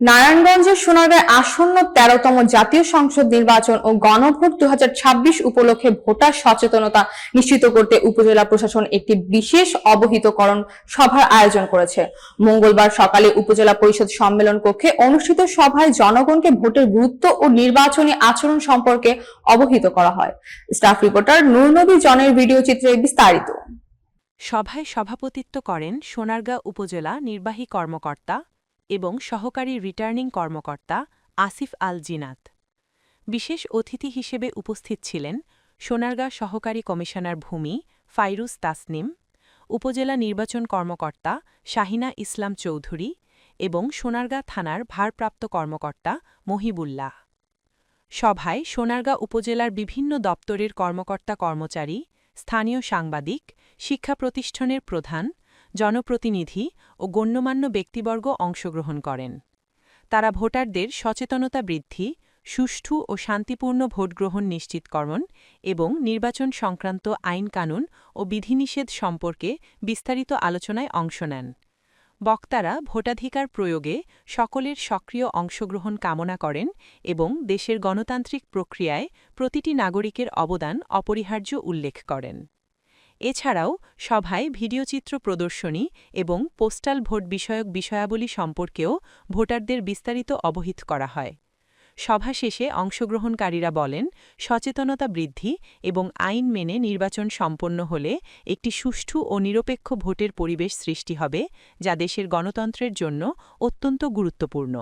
নারায়ণগঞ্জের সোনারগাঁয় আসন্ন তেরোতম জাতীয় সংসদ নির্বাচন ও গণভোট দুই হাজার ছাব্বিশ উপলক্ষে ভোটার সচেতনতা নিশ্চিত করতে উপজেলা প্রশাসন একটি বিশেষ অবহিতকরণ সভার আয়োজন করেছে। মঙ্গলবার সকালে উপজেলা পরিষদ সম্মেলন কক্ষে অনুষ্ঠিত সভায় জনগণকে ভোটের গুরুত্ব ও নির্বাচনী আচরণ সম্পর্কে অবহিত করা হয়। স্টাফ রিপোর্টার নুরনবী জনের ভিডিও চিত্রে বিস্তারিত। সভায় সভাপতিত্ব করেন সোনারগাঁ উপজেলা নির্বাহী কর্মকর্তা এবং সহকারী রিটার্নিং কর্মকর্তা আসিফ আল জিনাত। বিশেষ অতিথি হিসেবে উপস্থিত ছিলেন সোনারগাঁ সহকারী কমিশনার ভূমি ফাইরুজ তাসনিম, উপজেলা নির্বাচন কর্মকর্তা শাহিনা ইসলাম চৌধুরী এবং সোনারগাঁ থানার ভারপ্রাপ্ত কর্মকর্তা মহিবুল্লাহ। সভায় সোনারগাঁ উপজেলার বিভিন্ন দপ্তরের কর্মকর্তা কর্মচারী, স্থানীয় সাংবাদিক, শিক্ষা প্রতিষ্ঠানের প্রধান জনপ্রতিনিধি ও গণ্যমান্য ব্যক্তিবর্গ অংশগ্রহণ করেন। তারা ভোটারদের সচেতনতা বৃদ্ধি, সুষ্ঠু ও শান্তিপূর্ণ ভোটগ্রহণ নিশ্চিতকরণ এবং নির্বাচন সংক্রান্ত আইন কানুন ও বিধিনিষেধ সম্পর্কে বিস্তারিত আলোচনায় অংশ নেন। বক্তারা ভোটাধিকার প্রয়োগে সকলের সক্রিয় অংশগ্রহণ কামনা করেন এবং দেশের গণতান্ত্রিক প্রক্রিয়ায় প্রতিটি নাগরিকের অবদান অপরিহার্য উল্লেখ করেন। এছাড়াও সভায় ভিডিওচিত্র প্রদর্শনী এবং পোস্টাল ভোট বিষয়ক বিষয়াবলী সম্পর্কেও ভোটারদের বিস্তারিত অবহিত করা হয়। সভা শেষে অংশগ্রহণকারীরা বলেন, সচেতনতা বৃদ্ধি এবং আইন মেনে নির্বাচন সম্পন্ন হলে একটি সুষ্ঠু ও নিরপেক্ষ ভোটের পরিবেশ সৃষ্টি হবে, যা দেশের গণতন্ত্রের জন্য অত্যন্ত গুরুত্বপূর্ণ।